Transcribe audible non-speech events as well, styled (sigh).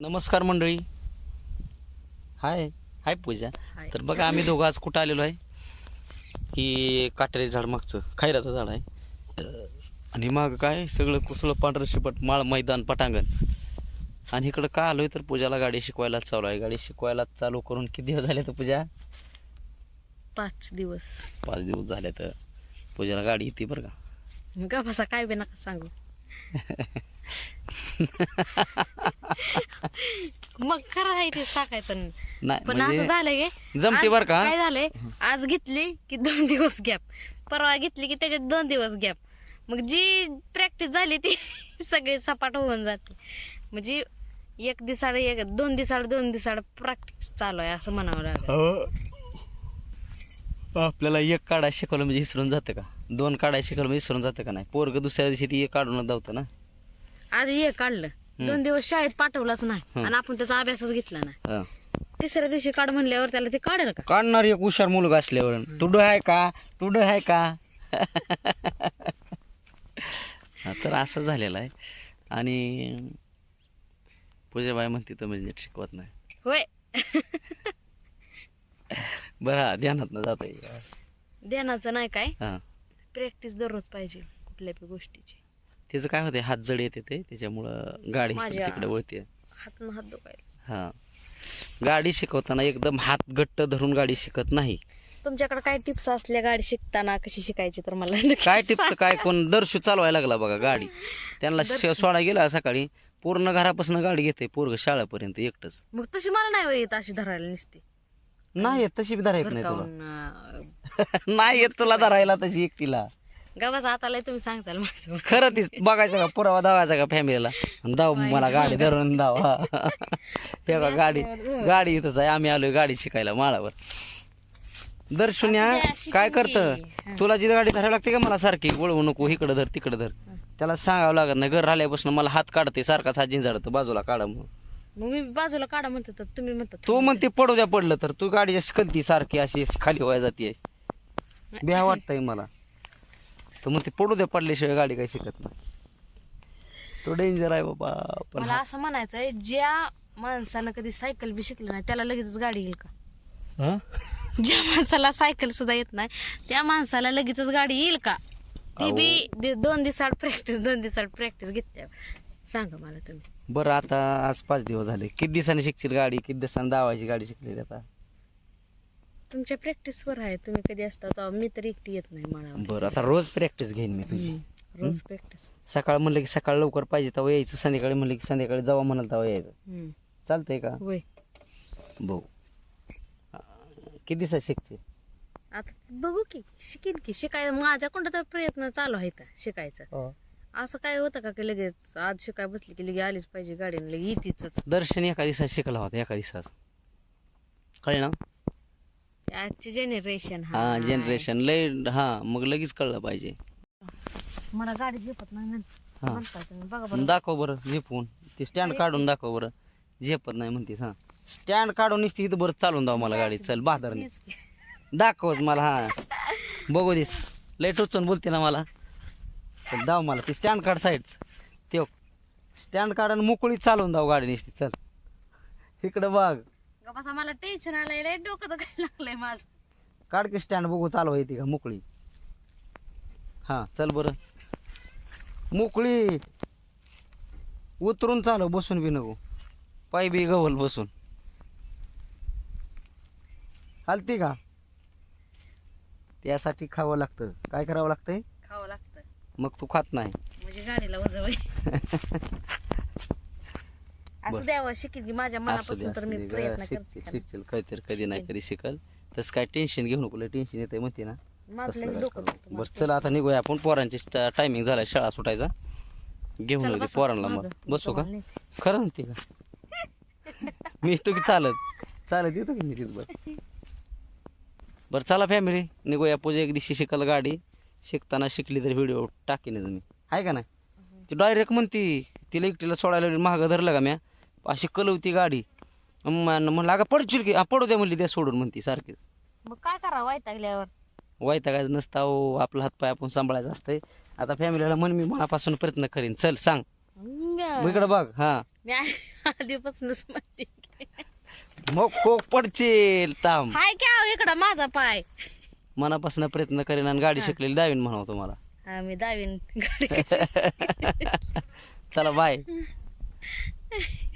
नमस्कार मंडळी. हाय हाय पूजा. तर बघा आम्ही दोघं आज कुठं आलेलो आहे? ही काटेरी झाड मागचं खैराचं झाड आहे. आणि माग काय? सगळं कुसळं पांढरं शिपट माळ मैदान पटांगण. आणि इकडं का आलोय तर पूजाला गाडी शिकवायला चालू आहे. गाडी शिकवायला चालू करून किती दिवस झाले तर पूजा? पाच दिवस. पाच दिवस झाले तर. पूजाला गाडी येते बरं का? काय बी नका सांगू. (laughs) मग खरं आहे ते टाकायचं नाही. पण असं म्हणजे झालंय की जमते आज बरं का? काय झालंय? आज घेतली की दोन दिवस गॅप परवा घेतली की त्याच्यात दोन दिवस गॅप मग जी प्रॅक्टिस झाली ती (laughs) सगळी सपाट होऊन जाते. म्हणजे एक दिसाड एक दोन दिसाड दोन दिसाड प्रॅक्टिस चालू आहे असं म्हणावं लागेल. हो. आपल्याला एक काढाय शिकवलं म्हणजे विसरून जातं का? दोन काढाय शिकवलं म्हणजे विसरून जातं का नाही? पोरग दुसऱ्या दिवशी ती एक काढून धावतं ना? आज हे काढलं. दोन दिवस शाळेत पाठवलाच नाही. आणि आपण त्याचा अभ्यासच घेतला नाही. हा. तिसऱ्या दिवशी काढ म्हणल्यावर त्याला ते काढेल का? काढणार एक हुशार मुलगा असल्यावर. तुडं आहे का? तुडं आहे का? हा, तर असं झालेलं आहे. आणि पूजाबाई म्हणते तर म्हणजे नीट शिकवत नाही. होय. बरं हा ध्यानात न जात ध्यानाचं नाही काय? हा. प्रॅक्टिस दररोज पाहिजे कुठल्या बी गोष्टीची. त्याचं काय होते हात जड येते ते त्याच्यामुळं गाडी माझ्या- तिकडे वळते हात हात दुखायला. हा. गाडी शिकवताना एकदम हात घट्ट धरून गाडी शिकत नाही. तुमच्याकडे काय टिप्स असल्या गाडी शिकताना कशी शिकायची तर मला नक्की काय टिप्स काय कोण दर्शू चालवायला लागला बघा गाडी. (laughs) त्यांना श- दर्शू. सोडा गेला सकाळी पूर्ण घरापासून गाडी घेते पोरग शाळेपर्यंत एकटच. मग तशी मला नाही येत अशी धरायला नसते. नाही येत तशी बी धरा येत नाही तुला. (laughs) नाही येत तुला धरायला तशी एकटीला. गव्हाचा हाताला तुम्ही सांगताल माझं. खरं तीच बघायचं का पुरावा दावायचा का फॅमिलीला दाव मला गाडी धरून दाव. (laughs) हा. का गाडी गाडी इथंच आहे. आम्ही आलोय गाडी शिकायला माळावर. दर्शुन्या काय. करत. तुला जी गाडी धरायला लागते का मला सारखी? वळवू नको इकडं धर तिकडं धर. त्याला सांगावं लागत नाही घर राहिल्यापासून मला हात काढते सारखाच हात झिंजाडत बाजूला काढा म्हणून. मग मी बाजूला काढा म्हणतो तर तुम्ही म्हणता तो म्हणते पडू द्या पडलं तर. तू गाडी खलती सारखी अशी खाली व्हाय जाते बिहा वाटतंय मला. तो म्हणते पडू द्या पडल्याशिवाय गाडी काही शिकत नाही. तो डेंजर आहे बाबा पण मला असं म्हणायचंय ज्या माणसानं कधी सायकल बी शिकलं नाही त्याला लगेचच गाडी येईल का? हा? ज्या माणसाला सायकल सुद्धा येत नाही त्या माणसाला लगेचच गाडी येईल का? ती बी दि- दोन दिवसाड प्रॅक्टिस दोन दिवसाड प्रॅक्टिस घेते सांगा मला तुम्ही. बरं आता आज पाच दिवस झाले. किती दिवसांनी शिकशील गाडी? किती दिवसांनी दावायची गाडी शिकलेली आता? तुमच्या प्रॅक्टिस वर आहे. तुम्ही कधी असता तेव्हा मी तर एकटी येत नाही मला बरं आता रोज प्रॅक्टिस घेईन मी तुझी. रोज प्रॅक्टिस सकाळ म्हणलं की सकाळ लवकर पाहिजे तेव्हा यायचं. संध्याकाळी म्हणलं की संध्याकाळी जेव्हा म्हणाल तेव्हा यायचं. चालतंय का? होय. भाऊ किती दिवसात शिकचे आता बघू की शिकेन की. शिकाय माझ्याकडं तर प्रयत्न चालू आहेत शिकायचं. असं काय होतं का की लगेच आज शिकाय बसली की लगे आलीच पाहिजे गाडीने लगे येतीच दर्शन एका दिवसात शिकला होता एका दिवसात. कळलं? ना आजची जनरेशन हा. जनरेशन लय हा मग लगेच कळलं पाहिजे. मला गाडी झेपत नाही म्हण- हा. म्हणताय तुम्ही बघा बरं. दाखव बरं झेपून. ते स्टँड काढून दाखव बरं. झेपत नाही म्हणते हा. स्टँड काढून निसती इथं बरं चालून दाव मला गाडी चल बहादरने की. दाखवत मला हा. बघू दिस लय टोचून बोलते ना मला. चल दाव मला. ते स्टँड काढ साईड ते स्टँड काढ आणि मोकळी चालवून दाव गाडी निसती चल. इकडं बघ. बसा मला टेन्शन आलंय लय डोकं दुखायला लागलंय माझं. काढ की स्टँड बघू चालवा येते का मोकळी. हा चल बरं. मोकळी. उतरून चालव बसून बी नको. पाय बी गवल बसून. हलती का? त्यासाठी खावं लागतं. काय करावं लागतंय? खावं लागतं. मग तू खात नाही. म्हणजे गाडीला वजवय (laughs) असं द्यावं शिकेल की माझ्या मनापासून तर मी. प्रयत्न करते कधीतरी कधी नाही. कधी शिकल. तसं काय टेन्शन घेऊ नको टेन्शन येते म्हणते ना. माझं डोकं. दुखतं बरं माझं. चला आता निघूया आपण. पोरांची टायमिंग झालाय शाळा सुटायचा. घेऊन चला येऊ दे बसा, पोरांना मग. मागं. बसू का? तुम्हाला नाही. खरं म्हणते का? (laughs) मी येतो की चालत? चालत येतो की मी तिथं बरं? बरं चला फॅमिली निघूया पूजा. एक दिवशी शिकल गाडी. शिकताना शिकली तर व्हिडिओ टाकीनच मी. आहे का नाही? ती डायरेक्ट म्हणती तिला एकटीला सोडायला महाग धरलं का म्या? अशी कलवती गाडी. म्हण- म्हणलं अगं पडशील की "हा, पडू द्या म्हणली द्या सोडून म्हणती सारखी. मग काय करावं वैतागल्यावर? वैतागायचं नसता हो आपला हातपाय आपण सांभाळायचं असतंय. आता फॅमिलीला म्हण मी मनापासून प्रयत्न करीन चल सांग. म्या- इकडे बघ हा. मी आधीपासूनच म्हणते. मग खोक पडशील ताम हाय काय इकडं माझा पाय. मनापासून प्रयत्न करेन आणि गाडी. शिकलेली दावीन म्हणावं तुम्हाला. हा मी दावीन गाडी (laughs) चला बाय. (laughs)